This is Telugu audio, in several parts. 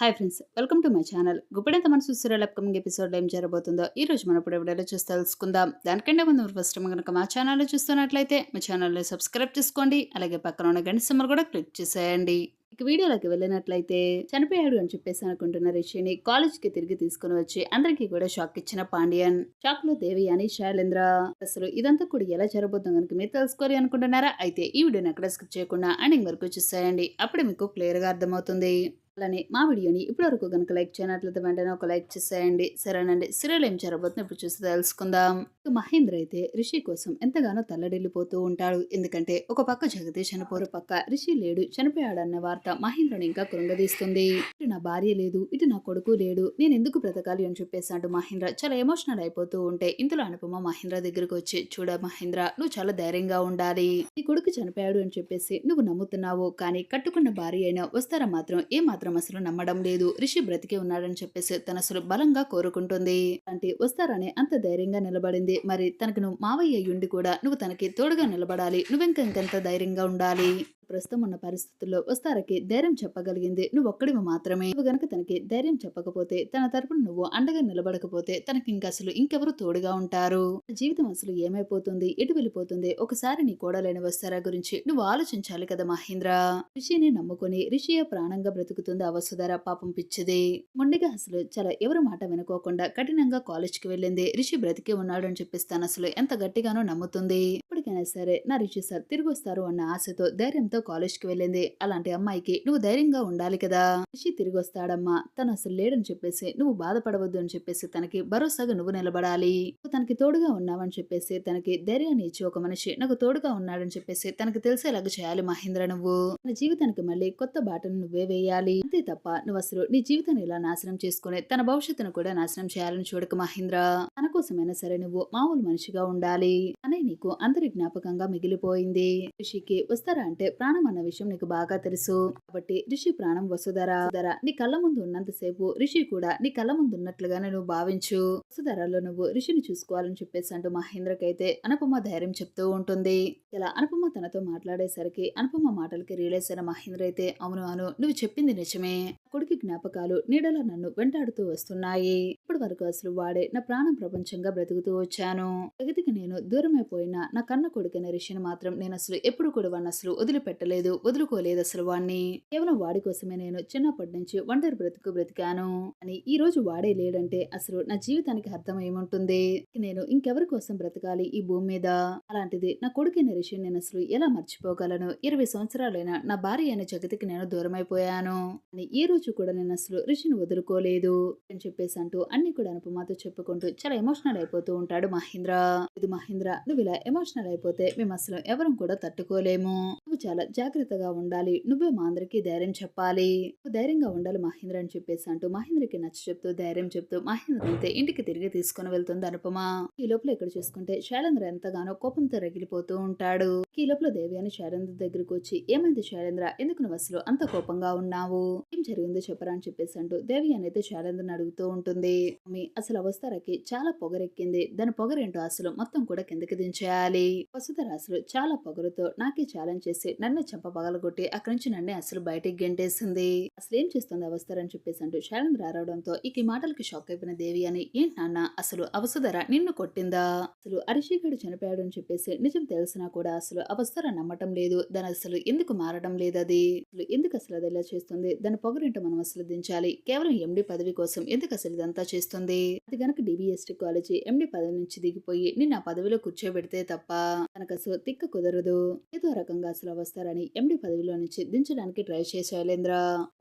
Hi friends welcome to my channel. Guppedantha Manasu serial upcoming episode ఏం జరగబోతుందో ఈ రోజు మనం ఇప్పుడు వీడియోలో చూసి తెలుసుకుందాం. దానికంటే ముందు మీరు ఫస్ట్ టైం కనుక మా ఛానల్లో చూస్తున్నట్లయితే మా ఛానల్ని సబ్స్క్రైబ్ చేసుకోండి అలాగే పక్కన ఉన్న గంట సమ్మర్ కూడా క్లిక్ చేసేయండి. ఇక వీడియోలోకి వెళ్ళినట్లయితే చనిపోయాడు అని చెప్పేసి అనుకుంటున్న రిషిని కాలేజ్కి తిరిగి తీసుకుని వచ్చి అందరికీ కూడా షాక్ ఇచ్చిన పాండ్యన్. షాక్లో దేవి అని శైలేంద్ర అసలు ఇదంతా కూడా ఎలా జరగబోతుందో కనుక మీరు తెలుసుకోవాలి అనుకుంటున్నారా? అయితే ఈ వీడియోని అక్కడ స్కిప్ చేయకుండా ఎండింగ్ వరకు చూసేయండి. అప్పుడు మీకు క్లియర్గా అర్థమవుతుంది. అలానే మా వీడియోని ఇప్పటివరకు కనుక లైక్ చేయనట్లయితే వెంటనే ఒక లైక్ చేసేయండి. సరేనండి. సీరియల్ ఏం చేరబోతుంది ఇప్పుడు చూసి తెలుసుకుందాం. మహేంద్ర అయితే రిషి కోసం ఎంతగానో తల్లడిల్లిపోతూ ఉంటాడు. ఎందుకంటే ఒక పక్క జగదీష్ చనిపోరు పక్క రిషి లేడు. చనిపోయాడన్న వార్త మహేంద్రని ఇంకా కృంగదీస్తుంది. ఇటు నా భార్య లేదు. ఇటు నా కొడుకు లేడు. నేను ఎందుకు బ్రతకాలి అని చెప్పేసి అంటూ మహేంద్ర చాలా ఎమోషనల్ అయిపోతూ ఉంటే ఇంతలో అనుపమ మహేంద్ర దగ్గరకు వచ్చి చూడ మహేంద్ర నువ్వు చాలా ధైర్యంగా ఉండాలి. నీ కొడుకు చనిపోయాడు అని చెప్పేసి నువ్వు నమ్ముతున్నావు. కానీ కట్టుకున్న భార్య అయినా వస్తారా మాత్రం? ఏ మాత్రం అసలు నమ్మడం లేదు. రిషి బ్రతికే ఉన్నాడని చెప్పేసి తన అసలు బలంగా కోరుకుంటుంది. అంటే వస్తారని అంత ధైర్యంగా నిలబడింది. మరి తనకు నువ్వు మావయ్య ఉండి కూడా నువ్వు తనకి తోడుగా నిలబడాలి. నువ్వెంక ఇంకెంత ధైర్యంగా ఉండాలి? ప్రస్తుతం ఉన్న పరిస్థితుల్లో వస్తారకి ధైర్యం చెప్పగలిగింది. నువ్వు ఒక్కడివి మాత్రమే. నువ్వు గనక తనకి ధైర్యం చెప్పకపోతే తన తరపున నువ్వు అండగా నిలబడకపోతే తనకి ఇంకా అసలు ఇంకెవరు తోడుగా ఉంటారు. జీవితం అసలు ఏమైపోతుంది? ఎటు వెళ్ళిపోతుంది? ఒకసారి నీ కోడలేని వస్తారా గురించి నువ్వు ఆలోచించాలి కదా మహేంద్ర. రిషిని నమ్ముకొని రిషియ ప్రాణంగా బ్రతుకుతుంది ఆ వసుధర పాపం పిచ్చిది. మొండిగా అసలు చాలా ఎవరి మాట వినుకోకుండా కఠినంగా కాలేజ్కి వెళ్ళింది. రిషి బ్రతికే ఉన్నాడు అని చెప్పిస్తాను అసలు ఎంత గట్టిగానో నమ్ముతుంది. ఇప్పటికైనా సరే నా రిషి సార్ తిరిగి వస్తారు అన్న ఆశతో ధైర్యంతో కాలేజ్కి వెళ్ళింది. అలాంటి అమ్మాయికి నువ్వు ధైర్యంగా ఉండాలి కదా. రిషి తిరిగి వస్తాడమ్మా తను అసలు లేడని చెప్పేసి నువ్వు బాధపడవద్దు అని చెప్పేసి తనకి భరోసాగా నువ్వు నిలబడాలి. తనకి తోడుగా ఉన్నావని చెప్పేసి తనకి ధైర్యాన్ని ఇచ్చి ఒక మనిషి నాకు తోడుగా ఉన్నాడని చెప్పేసి తనకి తెలిసేలాగా చేయాలి మహేంద్ర నువ్వు. తన జీవితానికి మళ్ళీ కొత్త బాటను నువ్వే వేయాలి. అంతే తప్ప నువ్వు అసలు నీ జీవితాన్ని ఇలా నాశనం చేసుకుని తన భవిష్యత్తును కూడా నాశనం చేయాలని చూడక మహేంద్ర. తన కోసమైనా సరే నువ్వు మామూలు మనిషిగా ఉండాలి. అనే నీకు అందరి జ్ఞాపకంగా మిగిలిపోయింది. ఋషికి వస్తారా అంటే ప్రాణం అన్న విషయం నీకు బాగా తెలుసు. కాబట్టి రిషి ప్రాణం వసుధరా వసుధర నీ కళ్ళ ముందు ఉన్నంతసేపు రిషి కూడా నీ కళ్ళ ముందు ఉన్నట్లుగానే నువ్వు భావించు. వసుధరలో నువ్వు రిషిని చూసుకోవాలని చెప్పేసి అంటూ మహేంద్రకైతే అనుపమ ధైర్యం చెప్తూ ఉంటుంది. ఇలా అనుపమ తనతో మాట్లాడేసరికి అనుపమ మాటలకి రియలైజ్ అయిన మహేంద్ర అయితే అవును అను నువ్వు చెప్పింది నిజమే. కొడుకు జ్ఞాపకాలు నీడలో నన్ను వెంటాడుతూ వస్తున్నాయి. ఇప్పటి వరకు అసలు వాడే నా ప్రాణం ప్రపంచంగా బ్రతుకుతూ వచ్చాను. ఎగతికి నేను దూరమైపోయినా నా కన్న కొడుకైన రిషిని మాత్రం నేను అసలు ఎప్పుడు కూడా వాడిని అసలు వదిలిపెట్టలేదు వదులుకోలేదు అసలు వాడిని కేవలం వాడి కోసమే నేను చిన్నప్పటి నుంచి ఒంటరి బ్రతుకు బ్రతికాను అని ఈ రోజు వాడే లేడంటే అసలు నా జీవితానికి అర్థం ఏముంటుంది? నేను ఇంకెవరి కోసం బ్రతకాలి ఈ భూమి మీద? అలాంటిది నా కొడుకైన రిషి నేను అసలు ఎలా మర్చిపోగలను? ఇరవై సంవత్సరాలైన నా భార్య అయిన జగతికి నేను దూరమైపోయాను అని ఈ రోజు కూడా నేను అసలు రిషిని వదులుకోలేదు అని చెప్పేసి అంటూ అన్ని కూడా అనుపమాతో చెప్పుకుంటూ చాలా ఎమోషనల్ అయిపోతూ ఉంటాడు మహేంద్ర. ఇది మహేంద్ర నువ్వు ఇలా ఎమోషనల్ అయిపోతే మేము అసలు ఎవరం కూడా తట్టుకోలేము. నువ్వు చాలా జాగ్రత్తగా ఉండాలి. నువ్వే మా అందరికీ ధైర్యం చెప్పాలి. ధైర్యంగా ఉండాలి మహేంద్ర అని చెప్పేసి అంటూ మహేంద్రకి నచ్చ చెప్తూ ధైర్యం చెప్తూ మహేంద్ర అయితే ఇంటికి తిరిగి తీసుకుని వెళ్తుంది అనుపమ. ఈ లోపల ఇక్కడ చూసుకుంటే శైలేంద్ర ఎంతగానో కోపంతో రగిలిపోతూ ఉంటాడు. ఈ లోపల దేవి అని శైలేంద్ర దగ్గరకు వచ్చి ఏమైంది శైలేంద్ర? ఎందుకు నువ్వు అసలు అంత కోపంగా ఉన్నావు? ఏం జరిగిందో చెప్పరా? అని చెప్పేసి అంటూ దేవి అనేది శైలేంద్రని అడుగుతూ ఉంటుంది. మమ్మీ అసలు అవస్థరకి చాలా పొగరెక్కింది. దాని పొగరేంటో అసలు మొత్తం కూడా కిందకి దించేయాలి. వసుధర అసలు చాలా పొగరుతో నాకే ఛాలెంజ్ చేసి నన్ను చెంప పగలగొట్టి అక్కడి నుంచి నన్నే అసలు బయటికి గెంటేసింది. అసలు ఏం చేస్తుంది అవస్థర అని చెప్పేసి అంటూ శైలేంద్ర రావడంతో ఇక ఈ మాటలకి షాక్ అయిపోయిన దేవి అని ఏంటి నాన్న అసలు అవసధర నిన్ను కొట్టిందా? అసలు అరిషిగడు చనిపోయాడు అని చెప్పేసి నిజం తెలిసినా కూడా అసలు అవస్థర నమ్మటం లేదు. దాని అసలు ఎందుకు మారడం లేదు అది అసలు ఎందుకు అసలు అది ఎలా చేస్తుంది? దాని పొగరేంటో మనం అసలు దించాలి. కేవలం ఎండి పదవి కోసం ఎందుకు అసలు ఇదంతా చేస్తుంది? అది గనక డిబిఎస్టి కాలేజీ ఎండి పదవి నుంచి దిగిపోయి నిన్న ఆ పదవిలో కూర్చోబెడితే తప్ప తనకు అసలు తిక్క కుదరదు. ఏదో రకంగా అసలు వస్తారని ఎండి పదవిలో నుంచి దించడానికి ట్రై చేసే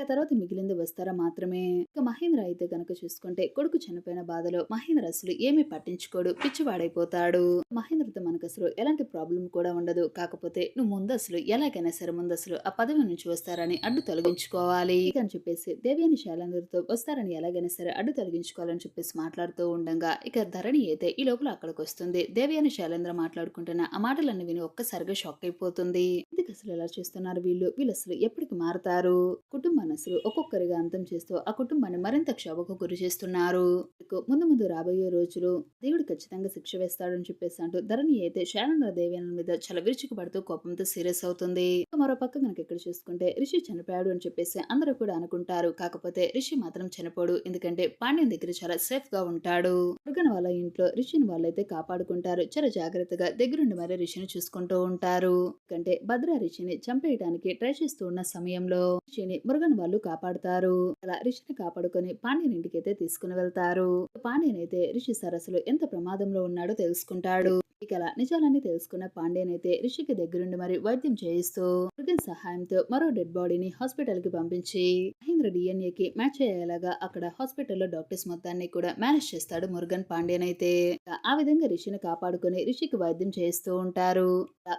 తర్వాత మిగిలింది వస్తారా మాత్రమే. ఇక మహేంద్ర అయితే గనక చూసుకుంటే కొడుకు చనిపోయిన బాధలో మహేంద్ర అసలు ఏమీ పట్టించుకోడు పిచ్చివాడైపోతాడు. మహేంద్రతో మనకు అసలు ఎలాంటి ప్రాబ్లం కూడా ఉండదు. కాకపోతే నువ్వు ముందు అసలు ఎలాగైనా సరే ముందు అసలు ఆ పదవి నుంచి వస్తారని అడ్డు తొలగించుకోవాలి అని చెప్పేసి దేవ్యాని శైలేంద్రతో వస్తారని ఎలాగైనా సరే అడ్డు తొలగించుకోవాలని చెప్పేసి మాట్లాడుతూ ఉండగా ఇక ధరణి అయితే ఈ లోపల అక్కడికి వస్తుంది. దేవ్యాని శైలేంద్ర మాట్లాడుకుంటున్న ఆ మాటలన్నీ విని ఒక్కసారిగా షాక్ అయిపోతుంది. ఎందుకు అసలు మనసులు ఎలా చేస్తున్నారు వీళ్ళు? వీళ్ళు అసలు ఎప్పటికి మారతారు? కుటుంబాన్ని అసలు ఒక్కొక్కరిగా అంతం చేస్తూ ఆ కుటుంబాన్ని మరింత క్షోభకు గురి చేస్తున్నారు. ముందు ముందు రాబోయే రోజులు దేవుడు ఖచ్చితంగా శిక్ష వేస్తాడని చెప్పేసి అంటూ ధరణి అయితే శానంద్ర దేవి మీద చాలా విరుచుకుపడుతూ కోపంతో సీరియస్ అవుతుంది. మరో పక్క కనుక ఇక్కడ చూసుకుంటే రిషి చనిపోయాడు అని చెప్పేసి అందరూ కూడా అనుకుంటారు. కాకపోతే రిషి మాత్రం చనిపోడు. ఎందుకంటే పాండ్యం దగ్గర చాలా సేఫ్గా ఉంటాడు. మురుగన్ వాళ్ళ ఇంట్లో రిషిని వాళ్ళైతే కాపాడుకుంటారు. చాలా జాగ్రత్తగా దగ్గరుండి మరీ రిషిని చూసుకుంటూ ఉంటారు. ఎందుకంటే భద్ర రిషిని చంపేయడానికి ట్రై చేస్తూ ఉన్న సమయంలో రిషిని మురుగన్ వాళ్ళు కాపాడుతారు. అలా రిషిని కాపాడుకొని పాండ్యన్ ఇంటికి అయితే తీసుకుని వెళ్తారు. పాండ్యన్ అయితే రిషి సరస్సులో ఎంత ప్రమాదంలో ఉన్నాడో తెలుసుకుంటాడు. ఇక నిజాలన్నీ తెలుసుకున్న పాండ్యన్ అయితే రిషికి దగ్గరుండి మరి వైద్యం చేయిస్తూ మురుగన్ సహాయంతో మరో డెడ్ బాడీని హాస్పిటల్కి పంపించి మహేంద్ర డిఎన్ఏ కి మ్యాచ్ అయ్యేలాగా అక్కడ హాస్పిటల్లో డాక్టర్స్ మొత్తాన్ని కూడా మేనేజ్ చేస్తాడు మురుగన్ పాండ్యన్ అయితే ఆ విధంగా రిషిని కాపాడుకొని రిషికి వైద్యం చేయిస్తూ ఉంటారు.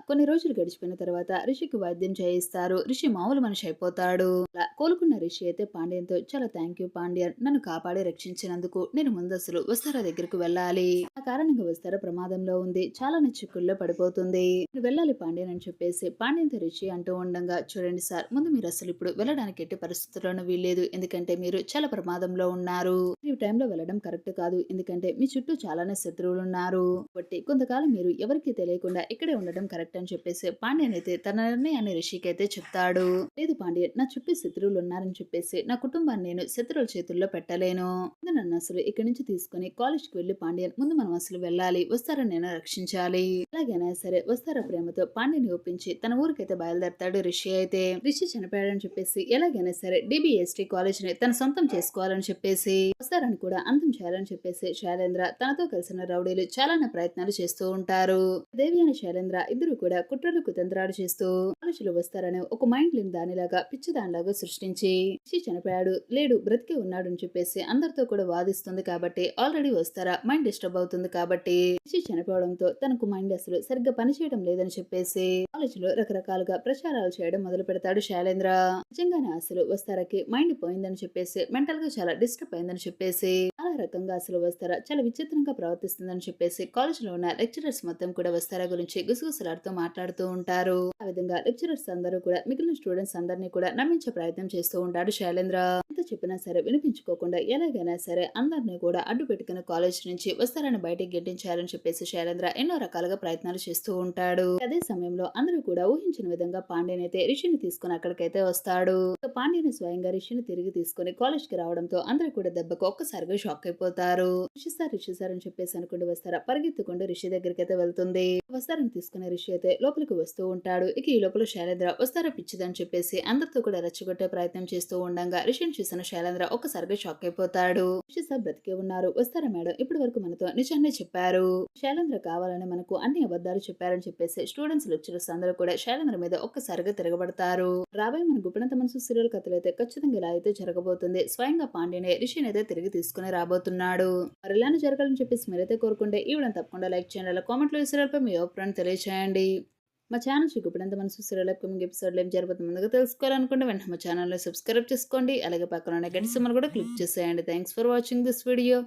కొన్ని రోజులు గడిచిపోయిన తర్వాత రిషికి వైద్యం చేయిస్తారు. రిషి మామూలు మనిషి అయిపోతాడు. కోలుకున్న రిషి అయితే పాండ్యన్తో చాలా థ్యాంక్ యూ పాండ్యన్. నన్ను కాపాడి రక్షించినందుకు నేను ముందసలు వస్తారా దగ్గరకు వెళ్ళాలి. ఆ కారణంగా వస్తారా ప్రమాదంలో ఉంది. చాలా చిక్కుల్లో పడిపోతుంది. వెళ్ళాలి పాండ్యన్ అని చెప్పేసి పాండ్యన్తో రిషి అంటూ ఉండగా చూడండి సార్ ముందు మీరు అసలు ఇప్పుడు వెళ్ళడానికి ఎట్టి పరిస్థితుల్లోనూ వీల్లేదు. ఎందుకంటే మీరు చాలా ప్రమాదంలో ఉన్నారు. ఈ టైంలో వెళ్ళడం కరెక్ట్ కాదు. ఎందుకంటే మీ చుట్టూ చాలానే శత్రువులు ఉన్నారు. కాబట్టి కొంతకాలం మీరు ఎవరికీ తెలియకుండా ఇక్కడే ఉండడం కరెక్ట్ అని చెప్పేసి పాండ్యన్ అయితే తన నిర్ణయాన్ని రిషికి అయితే చెప్తాడు. లేదు పాండ్యన్ నా చుట్టూ శత్రువులు ఉన్నారని చెప్పేసి నా కుటుంబాన్ని నేను శత్రువుల చేతుల్లో పెట్టలేను. నన్ను అసలు ఇక్కడి నుంచి తీసుకుని కాలేజ్కి వెళ్ళి పాండ్యన్ ముందు మనం అసలు వెళ్ళాలి. వస్తారని నేను రక్షించాలి. ఎలాగైనా సరే వస్తారా ప్రేమతో? పాండ్యని ఒప్పించి తన ఊరికైతే బయలుదేరతాడు రిషి. అయితే రిషి చనిపోయాడని చెప్పేసి ఎలాగైనా సరే డిబిఎస్టీ కాలేజ్ని తన సొంతం చేసుకోవాలని చెప్పేసి వస్తారని కూడా అంతం చేయాలని చెప్పేసి శైలేంద్ర తనతో కలిసిన రౌడీలు చాలానే ప్రయత్నాలు చేస్తూ ఉంటారు. దేవి అని శైలేంద్ర ఇద్దరు కూడా కుట్రలు కుతంత్రాలు చేస్తూ మనుషులు వస్తారని ఒక మైండ్ లేని దానిలాగా పిచ్చి దానిలాగా సృష్టించి రిషి చనిపోయాడు లేడు బ్రతికే ఉన్నాడు అని చెప్పేసి అందరితో కూడా వాదిస్తుంది కాబట్టి ఆల్రెడీ వస్తారా? మైండ్ డిస్టర్బ్ అవుతుంది కాబట్టి రిషి చనిపోవడంతో తనకు మైండ్ అసలు సరిగ్గా పనిచేయడం లేదని చెప్పేసి కాలేజీలో రకరకాలుగా ప్రచారాలు చేయడం మొదలు పెడతాడు శైలేంద్ర. నిజంగానే అసలు వస్తారకి మైండ్ పోయిందని చెప్పేసి మెంటల్గా చాలా డిస్టర్బ్ అయిందని చెప్పేసి చాలా రకంగా అసలు వస్తారా చాలా విచిత్రంగా ప్రవర్తిస్తుందని చెప్పేసి కాలేజ్లో ఉన్న లెక్చరర్స్ మొత్తం కూడా వస్తారా గురించి గుసగుసలాడుతూ మాట్లాడుతూ ఉంటారు. ఆ విధంగా లెక్చరర్స్ అందరూ కూడా మిగిలిన స్టూడెంట్స్ అందరినీ కూడా నమ్మించే ప్రయత్నం చేస్తూ ఉంటాడు శైలేంద్ర. ఎంత చెప్పినా సరే వినిపించుకోకుండా ఎలాగైనా సరే అందరినీ కూడా అడ్డు పెట్టుకుని కాలేజ్ నుంచి వస్తారని బయటికి గెట్టించాలని చెప్పేసి శైలేంద్ర ఎన్నో రకాలుగా ప్రయత్నాలు చేస్తూ ఉంటాడు. అదే సమయంలో అందరూ కూడా ఊహించిన విధంగా పాండ్యన్ అయితే రిషిని తీసుకుని అక్కడికైతే వస్తాడు. పాండ్యని స్వయంగా రిషిని తిరిగి తీసుకుని కాలేజ్కి రావడంతో అందరూ కూడా దెబ్బకు ఒక్కసారిగా షాక్ అయిపోతారు. రిషి సార్ రిషి సార్ అని చెప్పేసి అనుకుంటూ వస్తారా? పరిగెత్తుకుంటూ రిషి దగ్గరికి అయితే వెళ్తుంది. వస్తారని తీసుకునే రిషి అయితే లోపలికి వస్తూ ఉంటాడు. ఇక ఈ లోపల శైలేంద్ర వస్తారా పిచ్చిదని చెప్పేసి అందరితో కూడా రెచ్చగొట్టే ప్రయత్నం చేస్తూ ఉండగా రిషిని చూసిన శైలేంద్ర ఒక్కసారిగా షాక్ అయిపోతాడు. రిషి సార్ బ్రతికే ఉన్నారు. వస్తారా మేడం? ఇప్పటి వరకు మనతో నిజాన్ని చెప్పారు. శైలేంద్ర కావాలని మనకు అన్ని అబద్ధాలు చెప్పారని చెప్పేసి స్టూడెంట్స్ లెక్చరర్స్ అందరూ కూడా శైలేంద్ర మీద ఒక్కసారిగా తిరగబడతారు. రాబోయే మన గుప్పినంత మనసు సీరియల్ కథలు అయితే ఖచ్చితంగా ఇలా అయితే జరగబోతుంది. స్వయంగా పాండ్యనే రిషిని అయితే తిరిగి తీసుకుని రాబోతున్నాడు. మరి ఇలానే జరగాలని చెప్పేసి మీరైతే కోరుకుంటే ఈ తప్పకుండా లైక్ చేయండి. అలా కామెంట్లో ఈ సీరియల్పై మీ అభిప్రాయం తెలియచేయండి. మా ఛానల్ చూపినంత మనసు సీరియల్ అప్కమింగ్ ఎపిసోడ్లో ఏం జరుగుతుంది ముందుగా తెలుసుకోవాలనుకుంటే వెంటనే మా ఛానల్లో సబ్స్క్రైబ్ చేసుకోండి. అలాగే పక్కన ఉన్న గంట సింబల్ కూడా క్లిక్ చేసేయండి. Thanks for watching this video